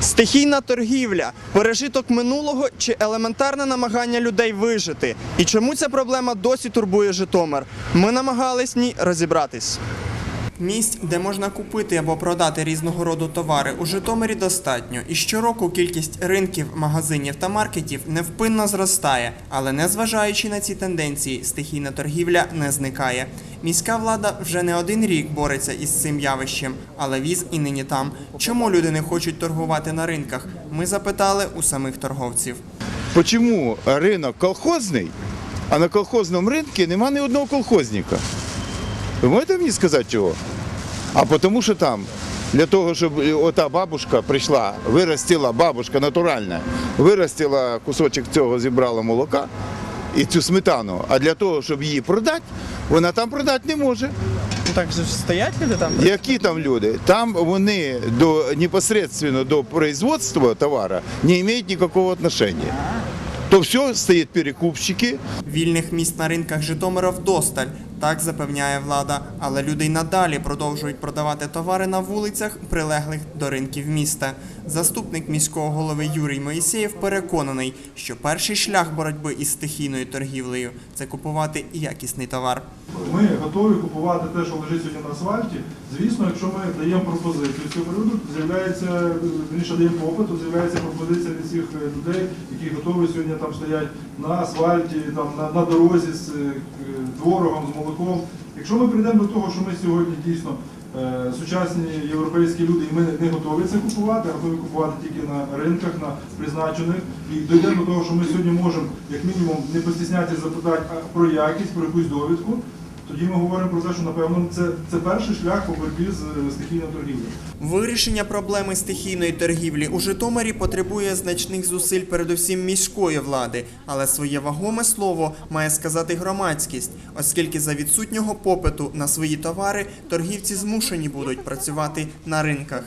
Стихійна торгівля, пережиток минулого чи елементарне намагання людей вижити. І чому ця проблема досі турбує Житомир? Ми намагались в ній розібратись. Місць, де можна купити або продати різного роду товари, у Житомирі достатньо. І щороку кількість ринків, магазинів та маркетів невпинно зростає. Але незважаючи на ці тенденції, стихійна торгівля не зникає. Міська влада вже не один рік бореться із цим явищем, але віз і нині там. Чому люди не хочуть торгувати на ринках? Ми запитали у самих торговців. Почему рынок колхозный, а на колхозном рынке нема ни одного колхозника? Ви можете мені сказати чого? А тому що там для того, щоб ота бабушка прийшла, виростила бабушка натуральна, виростила кусочок цього, зібрала молока і цю сметану. А для того, щоб її продати, вона там продати не може. Ну так же стоять люди там. Які там люди? Там вони до непосредственно до производства товара не мають ніякого отношения. То все стоять перекупщики, Вільних місць на ринках Житомира вдосталь, так запевняє влада. Але люди й надалі продовжують продавати товари на вулицях, прилеглих до ринків міста. Заступник міського голови Юрій Моїсеєв переконаний, що перший шлях боротьби із стихійною торгівлею це купувати якісний товар. Ми готові купувати те, що лежить сьогодні на асфальті. Звісно, якщо ми даємо пропозицію цього приводу, з'являється більше даємо попит, з'являється пропозиція від всіх е, людей, які готові сьогодні там стоять на асфальті, там на, на дорозі з е, творогом, з молоком. Якщо ми прийдемо до того, що ми сьогодні дійсно е, сучасні європейські люди, і ми не готові це купувати, а готові купувати тільки на ринках, на призначених, і дійдемо до того, що ми сьогодні можемо, як мінімум, не постіснятися запитати про якість, про якусь довідку. Тоді ми говоримо про те, що напевно це, це перший шлях по боротьбі з стихійною торгівлею. Вирішення проблеми стихійної торгівлі у Житомирі потребує значних зусиль передусім міської влади, але своє вагоме слово має сказати громадськість, оскільки за відсутнього попиту на свої товари торгівці змушені будуть працювати на ринках.